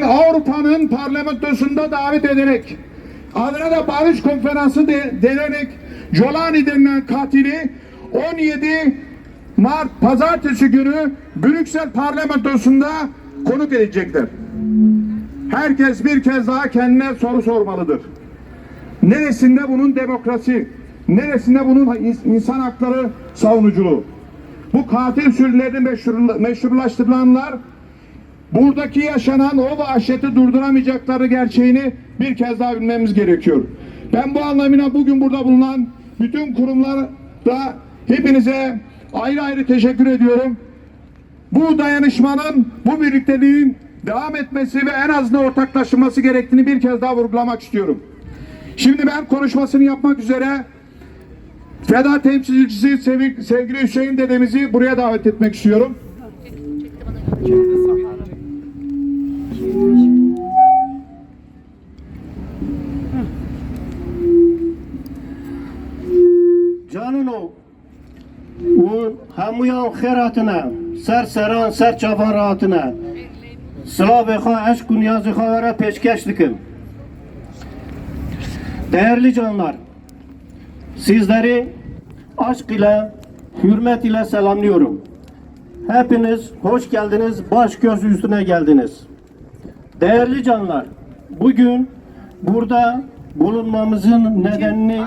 Avrupa'nın parlamentosunda davet ederek adına da barış konferansı de, denerek Jolani denilen katili 17 Mart pazartesi günü Brüksel parlamentosunda konuk edecekler. Herkes bir kez daha kendine soru sormalıdır. Neresinde bunun demokrasi? Neresinde bunun ins- insan hakları savunuculuğu? Bu katil sürülerini meşhur, meşrulaştırılanlar buradaki yaşanan o vahşeti durduramayacakları gerçeğini bir kez daha bilmemiz gerekiyor. Ben bu anlamıyla bugün burada bulunan bütün kurumlara hepinize ayrı ayrı teşekkür ediyorum. Bu dayanışmanın, bu birlikteliğin devam etmesi ve en azından ortaklaşılması gerektiğini bir kez daha vurgulamak istiyorum. Şimdi ben konuşmasını yapmak üzere Feda temsilcisi sevgili Hüseyin dedemizi buraya davet etmek istiyorum. Canino u hamuyan xeratına, ser seran ser çavan rahatına, sılavı ha eşk ha vera peşkeş dikim. Değerli canlar, sizleri aşk ile, hürmet ile selamlıyorum. Hepiniz hoş geldiniz, baş göz üstüne geldiniz. Değerli canlar, bugün burada bulunmamızın nedenini?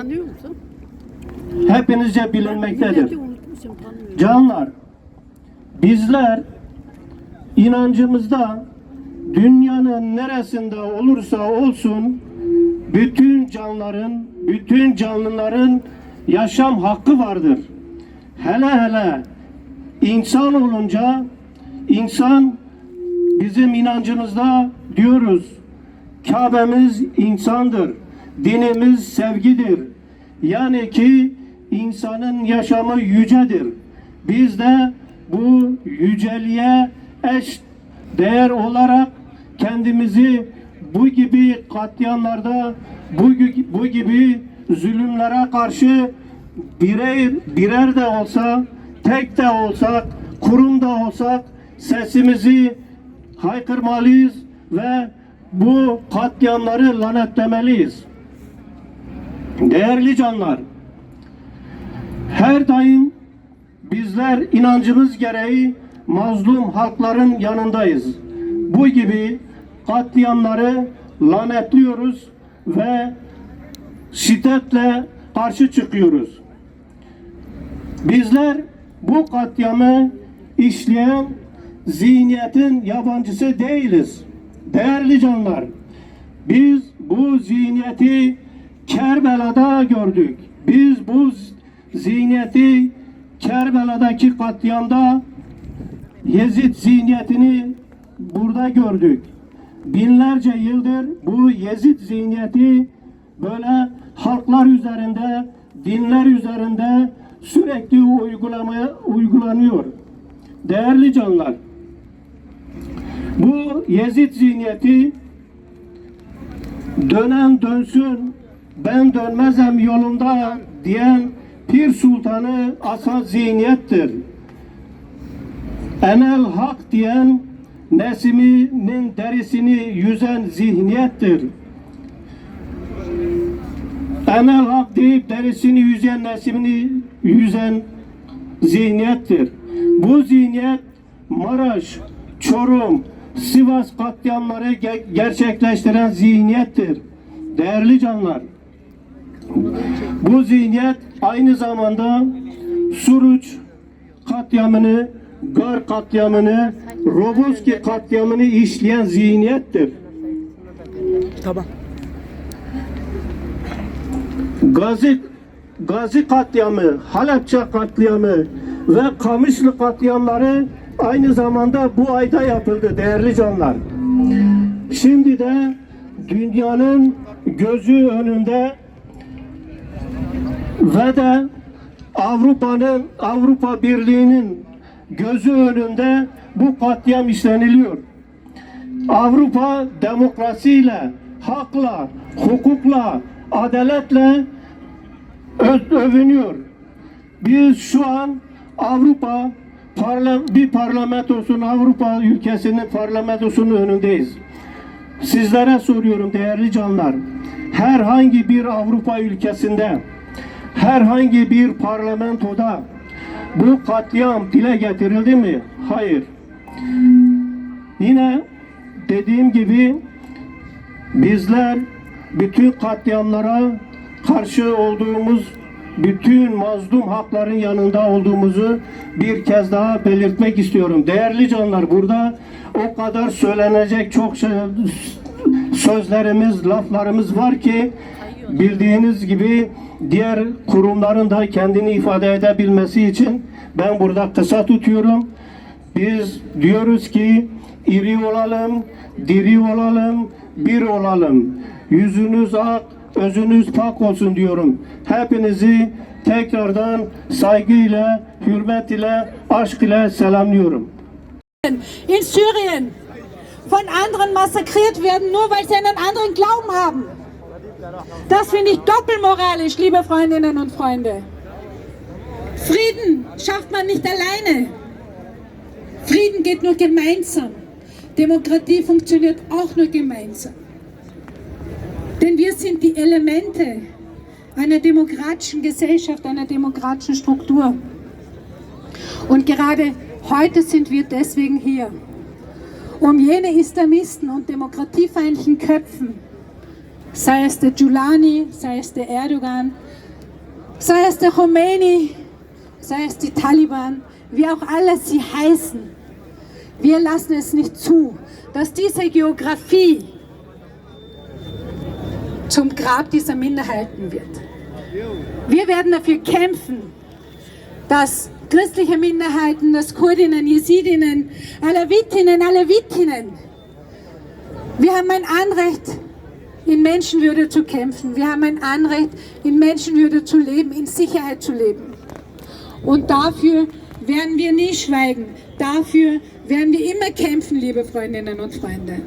Hepinizce bilinmektedir. Canlar, bizler inancımızda dünyanın neresinde olursa olsun bütün canların, bütün canlıların yaşam hakkı vardır. Hele hele insan olunca insan bizim inancımızda diyoruz Kabe'miz insandır. Dinimiz sevgidir. Yani ki insanın yaşamı yücedir. Biz de bu yüceliğe eş değer olarak kendimizi bu gibi katliamlarda, bu, bu gibi zulümlere karşı birey, birer de olsa, tek de olsak, kurum da olsak sesimizi haykırmalıyız ve bu katliamları lanetlemeliyiz. Değerli canlar, her daim bizler inancımız gereği mazlum halkların yanındayız. Bu gibi katliamları lanetliyoruz ve şiddetle karşı çıkıyoruz. Bizler bu katliamı işleyen zihniyetin yabancısı değiliz. Değerli canlar, biz bu zihniyeti Kerbela'da gördük. Biz bu z- zihniyeti Kerbela'daki katliamda Yezid zihniyetini burada gördük. Binlerce yıldır bu Yezid zihniyeti böyle halklar üzerinde, dinler üzerinde sürekli uygulamaya uygulanıyor. Değerli canlar, bu Yezid zihniyeti dönen dönsün, ben dönmezem yolunda diyen Pir Sultanı asa zihniyettir. Enel hak diyen Nesimi'nin derisini yüzen zihniyettir. Enel hak deyip derisini yüzen Nesimi'ni yüzen zihniyettir. Bu zihniyet Maraş, Çorum, Sivas katliamları ge- gerçekleştiren zihniyettir. Değerli canlar, bu zihniyet aynı zamanda Suruç katliamını, Gar katliamını, Roboski katliamını işleyen zihniyettir. Tamam. Gazi Gazi katliamı, Halepçe katliamı ve Kamışlı katliamları aynı zamanda bu ayda yapıldı değerli canlar. Şimdi de dünyanın gözü önünde ve de Avrupa'nın Avrupa Birliği'nin gözü önünde bu katliam işleniliyor. Avrupa demokrasiyle, hakla, hukukla, adaletle övünüyor. Biz şu an Avrupa parla- bir parlamentosunun Avrupa ülkesinin parlamentosunun önündeyiz. sizlere soruyorum değerli canlar. Herhangi bir Avrupa ülkesinde, herhangi bir parlamentoda bu katliam dile getirildi mi? Hayır. Yine dediğim gibi bizler bütün katliamlara karşı olduğumuz bütün mazlum hakların yanında olduğumuzu bir kez daha belirtmek istiyorum. Değerli canlar burada o kadar söylenecek çok sözlerimiz, laflarımız var ki bildiğiniz gibi diğer kurumların da kendini ifade edebilmesi için ben burada kısa tutuyorum. Biz diyoruz ki iri olalım, diri olalım, bir olalım. Yüzünüz ak, özünüz pak olsun diyorum. Hepinizi tekrardan saygıyla, hürmet ile, aşk ile selamlıyorum. in Syrien von anderen massakriert werden, nur weil sie einen anderen Glauben haben. Das finde ich doppelmoralisch, liebe Freundinnen und Freunde. Frieden schafft man nicht alleine. Frieden geht nur gemeinsam. Demokratie funktioniert auch nur gemeinsam. Denn wir sind die Elemente einer demokratischen Gesellschaft, einer demokratischen Struktur. Und gerade heute sind wir deswegen hier, um jene Islamisten und demokratiefeindlichen Köpfen, sei es der Giuliani, sei es der Erdogan, sei es der Khomeini, sei es die Taliban, wie auch alle sie heißen, wir lassen es nicht zu, dass diese Geografie zum Grab dieser Minderheiten wird. Wir werden dafür kämpfen, dass christliche Minderheiten, dass Kurdinnen, Jesidinnen, Alawitinnen, Alevitinnen, wir haben ein Anrecht, in Menschenwürde zu kämpfen. Wir haben ein Anrecht, in Menschenwürde zu leben, in Sicherheit zu leben. Und dafür werden wir nie schweigen. Dafür werden wir immer kämpfen, liebe Freundinnen und Freunde.